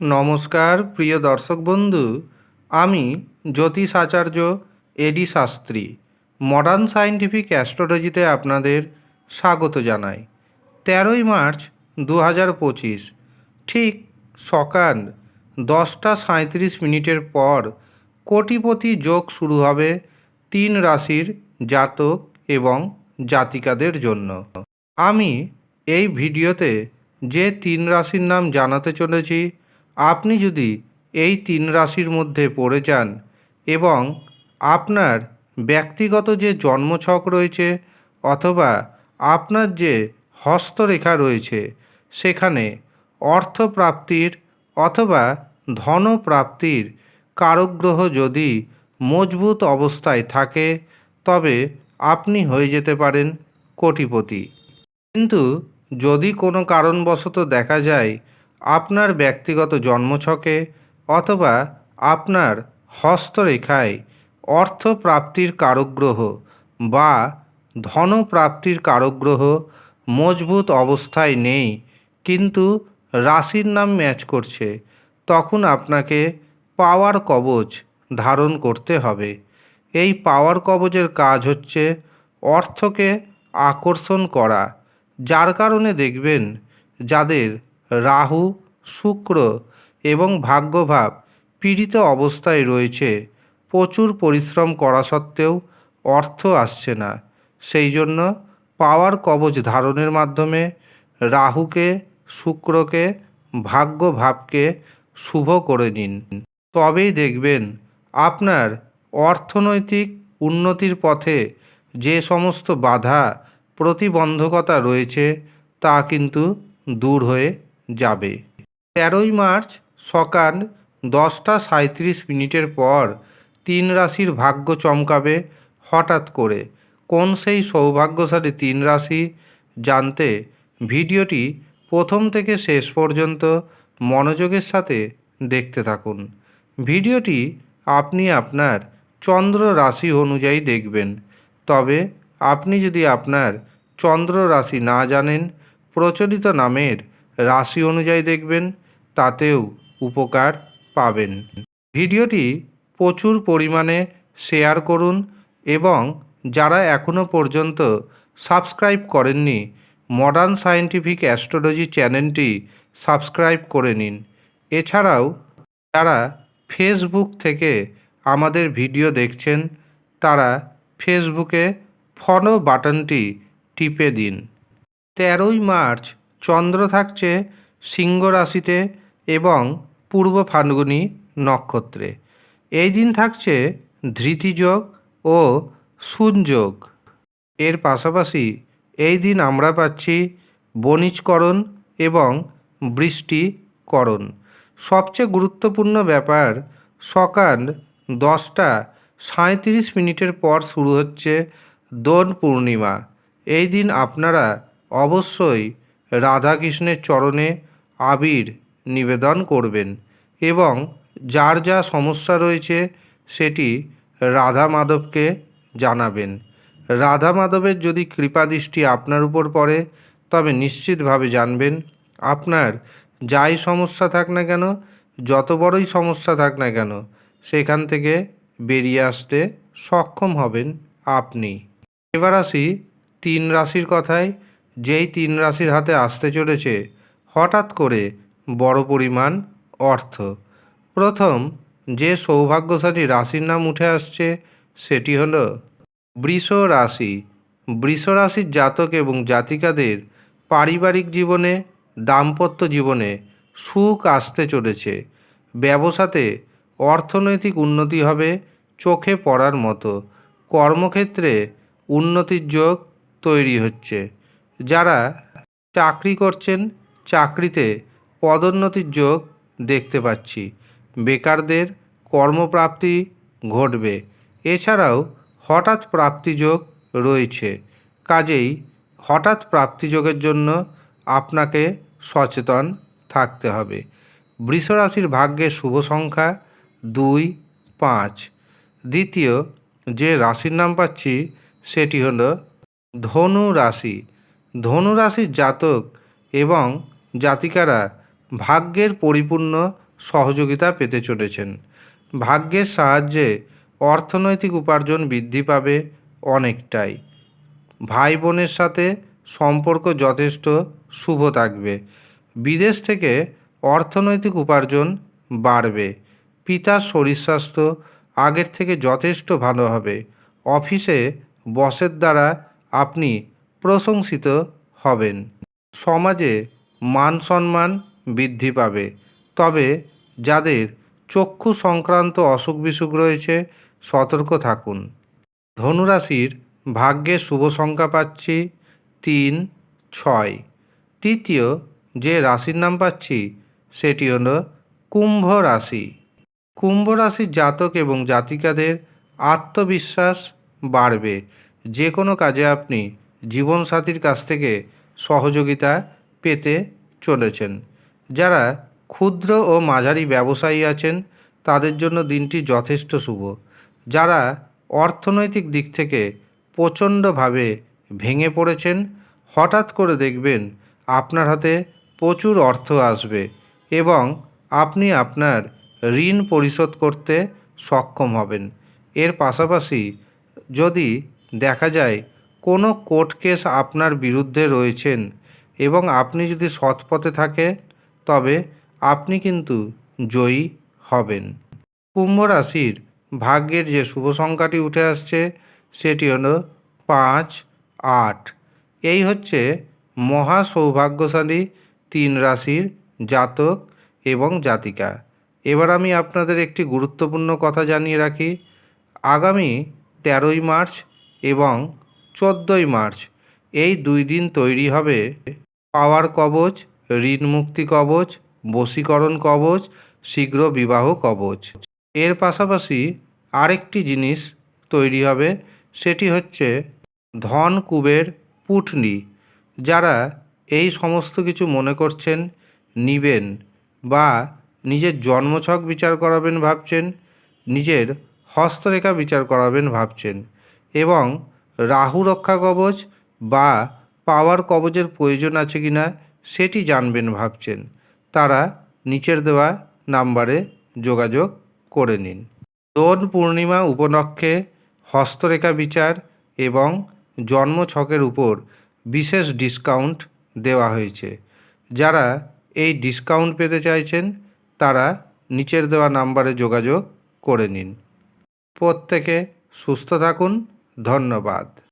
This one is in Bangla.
নমস্কার, প্রিয় দর্শক বন্ধু। আমি Jyotish Acharya A D Shastri. Modern scientific অ্যাস্ট্রোলজিতে আপনাদের স্বাগত জানাই। তেরোই মার্চ দু হাজার পঁচিশ, ঠিক সকাল দশটা সাঁত্রিশ মিনিটের পর কোটিপতি যোগ শুরু হবে তিন রাশির জাতক এবং জাতিকাদের জন্য। আমি এই ভিডিওতে যে তিন রাশির নাম জানাতে চলেছি আপনি যদি এই তিন রাশির মধ্যে পড়ে যান এবং আপনার ব্যক্তিগত যে জন্মছক রয়েছে অথবা আপনার যে হস্তরেখা রয়েছে, সেখানে অর্থপ্রাপ্তির অথবা ধনপ্রাপ্তির কারকগ্রহ যদি মজবুত অবস্থায় থাকে, তবে আপনি হয়ে যেতে পারেন কোটিপতি। কিন্তু যদি কোনো কারণবশত দেখা যায় আপনার ব্যক্তিগত জন্মছকে অথবা আপনার হস্তরেখায় অর্থপ্রাপ্তির কারকগ্রহ বা ধনপ্রাপ্তির কারকগ্রহ মজবুত অবস্থায় নেই, কিন্তু রাশির নাম ম্যাচ করছে, তখন আপনাকে পাওয়ার কবচ ধারণ করতে হবে। এই পাওয়ার কবচের কাজ হচ্ছে অর্থকে আকর্ষণ করা, যার কারণে দেখবেন যাদের রাহু, শুক্র এবং ভাগ্যভাব পীড়িত অবস্থায় রয়েছে। প্রচুর পরিশ্রম করা সত্ত্বেও অর্থ আসছে না। সেই জন্য পাওয়ার কবচ ধারণের মাধ্যমে রাহুকে, শুক্রকে, ভাগ্যভাবকে শুভ করে নিন। তবেই দেখবেন আপনার অর্থনৈতিক উন্নতির পথে যে সমস্ত বাধা, প্রতিবন্ধকতা রয়েছে তা কিন্তু দূর হয়ে যাবে। তেরোই মার্চ সকাল দশটা সাঁত্রিশ মিনিটের পর তিন রাশির ভাগ্য চমকাবে হঠাৎ করে। কোন সেই সৌভাগ্যশালী তিন রাশি? জানতে ভিডিওটি প্রথম থেকে শেষ পর্যন্ত মনোযোগের সাথে দেখতে থাকুন। ভিডিওটি আপনি আপনার চন্দ্র রাশি অনুযায়ী দেখবেন। তবে আপনি যদি আপনার চন্দ্র রাশি না জানেন, প্রচলিত নামের রাশি অনুযায়ী দেখবেন, তাতেও উপকার পাবেন। ভিডিওটি প্রচুর পরিমাণে শেয়ার করুন এবং যারা এখনও পর্যন্ত সাবস্ক্রাইব করেননি, মডার্ন সায়েন্টিফিক অ্যাস্ট্রোলজি চ্যানেলটি সাবস্ক্রাইব করে নিন। এছাড়াও, যারা ফেসবুক থেকে আমাদের ভিডিও দেখছেন, তারা ফেসবুকে ফলো বাটনটি টিপে দিন। তেরোই মার্চ চন্দ্র থাকছে সিংহ রাশিতে এবং পূর্ব ফাল্গুনী নক্ষত্রে। এই দিন থাকছে ধৃতিযোগ ও সুনযোগ এর পাশাপাশি এই দিন আমরা পাচ্ছি বণিজকরণ এবং বৃষ্টিকরণ। সবচেয়ে গুরুত্বপূর্ণ ব্যাপার, সকাল দশটা সাঁত্রিশ মিনিটের পর শুরু হচ্ছে দোল পূর্ণিমা। এই দিন আপনারা অবশ্যই রাধাকৃষ্ণের চরণে আবির নিবেদন করবেন এবং যার যা সমস্যা রয়েছে সেটি রাধা মাধবকে জানাবেন। রাধা মাধবের যদি কৃপাদৃষ্টি আপনার উপর পড়ে, তবে নিশ্চিতভাবে জানবেন আপনার যাই সমস্যা থাক না কেন, যত বড়ই সমস্যা থাক না কেন, সেখান থেকে বেরিয়ে আসতে সক্ষম হবেন আপনি। এবার আসি তিন রাশির কথায়। যেই তিন রাশির হাতে আসতে চলেছে, হঠাৎ করে বড় পরিমাণ অর্থ। প্রথম, যে সৌভাগ্যশালী রাশির নাম উঠে আসছে, সেটি হল বৃষ রাশি। বৃষ রাশির জাতক এবং জাতিকাদের পারিবারিক জীবনে, দাম্পত্য জীবনে সুখ আসতে চলেছে। ব্যবসাতে অর্থনৈতিক উন্নতি হবে চোখে পড়ার মতো। কর্মক্ষেত্রে উন্নতির যোগ তৈরি হচ্ছে। যারা চাকরি করছেন, চাকরিতে পদোন্নতির যোগ দেখতে পাচ্ছি। বেকারদের কর্মপ্রাপ্তি ঘটবে। এছাড়াও হঠাৎ প্রাপ্তিযোগ রয়েছে। কাজেই হঠাৎ প্রাপ্তিযোগের জন্য আপনাকে সচেতন থাকতে হবে। বৃষরাশির ভাগ্যের শুভ সংখ্যা দুই, পাঁচ। দ্বিতীয় যে রাশির নাম পাচ্ছি, সেটি হলো ধনু রাশি। ধনু রাশির জাতক এবং জাতিকারা ভাগ্যের পরিপূর্ণ সহযোগিতা পেতে চলেছেন। ভাগ্যের সাহায্যে অর্থনৈতিক উপার্জন বৃদ্ধি পাবে অনেকটাই। ভাই বোনের সাথে সম্পর্ক যথেষ্ট শুভ থাকবে। বিদেশ থেকে অর্থনৈতিক উপার্জন বাড়বে। পিতার শরীর স্বাস্থ্য আগের থেকে যথেষ্ট ভালো হবে। অফিসে বসের দ্বারা আপনি প্রশংসিত হবেন। সমাজে মান সম্মান বৃদ্ধি পাবে। তবে যাদের চক্ষু সংক্রান্ত অসুখ বিসুখ রয়েছে, সতর্ক থাকুন। ধনুরাশির ভাগ্যের শুভ সংখ্যা পাচ্ছি তিন, ছয়। তৃতীয় যে রাশির নাম পাচ্ছি, সেটি হল কুম্ভ রাশি। কুম্ভ রাশির জাতক এবং জাতিকাদের আত্মবিশ্বাস বাড়বে। যে কোনো কাজে আপনি জীবনসাথীর কাছ থেকে সহযোগিতা পেতে চলেছেন। যারা ক্ষুদ্র ও মাঝারি ব্যবসায়ী আছেন, তাদের জন্য দিনটি যথেষ্ট শুভ। যারা অর্থনৈতিক দিক থেকে প্রচণ্ডভাবে ভেঙে পড়েছেন, হঠাৎ করে দেখবেন আপনার হাতে প্রচুর অর্থ আসবে এবং আপনি আপনার ঋণ পরিশোধ করতে সক্ষম হবেন। এর পাশাপাশি যদি দেখা যায় কোনো কোর্ট কেস আপনার বিরুদ্ধে রয়েছেন এবং আপনি যদি সৎ পথে থাকে তবে আপনি কিন্তু জয়ী হবেন। কুম্ভ রাশির ভাগ্যের যে শুভ সংখ্যাটি উঠে আসছে, সেটি হলো পাঁচ, আট। এই হচ্ছে মহা সৌভাগ্যশালী তিন রাশির জাতক এবং জাতিকা। এবার আমি আপনাদের একটি গুরুত্বপূর্ণ কথা জানিয়ে রাখি। আগামী তেরোই মার্চ এবং চোদ্দোই মার্চ। এই দুই দিন তৈরি হবে পাওয়ার কবচ, ঋণ মুক্তি কবচ, বশীকরণ কবচ, শীঘ্র বিবাহ কবচ। এর পাশাপাশি আরেকটি জিনিস তৈরি হবে, সেটি হচ্ছে ধন কুবের পুটলি যারা এই সমস্ত কিছু মনে করছেন, নিবেন বা নিজের জন্মছক বিচার করাবেন ভাবছেন, নিজের হস্তরেখা বিচার করাবেন ভাবছেন এবং রাহু রক্ষা কবচ বা পাওয়ার কবচের প্রয়োজন আছে কি না, সেটি জানবেন ভাবছেন। তারা নিচের দেওয়া নাম্বারে যোগাযোগ করে নিন। দোল পূর্ণিমা উপলক্ষে হস্তরেখা বিচার এবং জন্ম ছকের উপর বিশেষ ডিসকাউন্ট দেওয়া হয়েছে। যারা এই ডিসকাউন্ট পেতে চাইছেন, তারা নিচের দেওয়া নাম্বারে যোগাযোগ করে নিন। প্রত্যেকে সুস্থ থাকুন। ধন্যবাদ।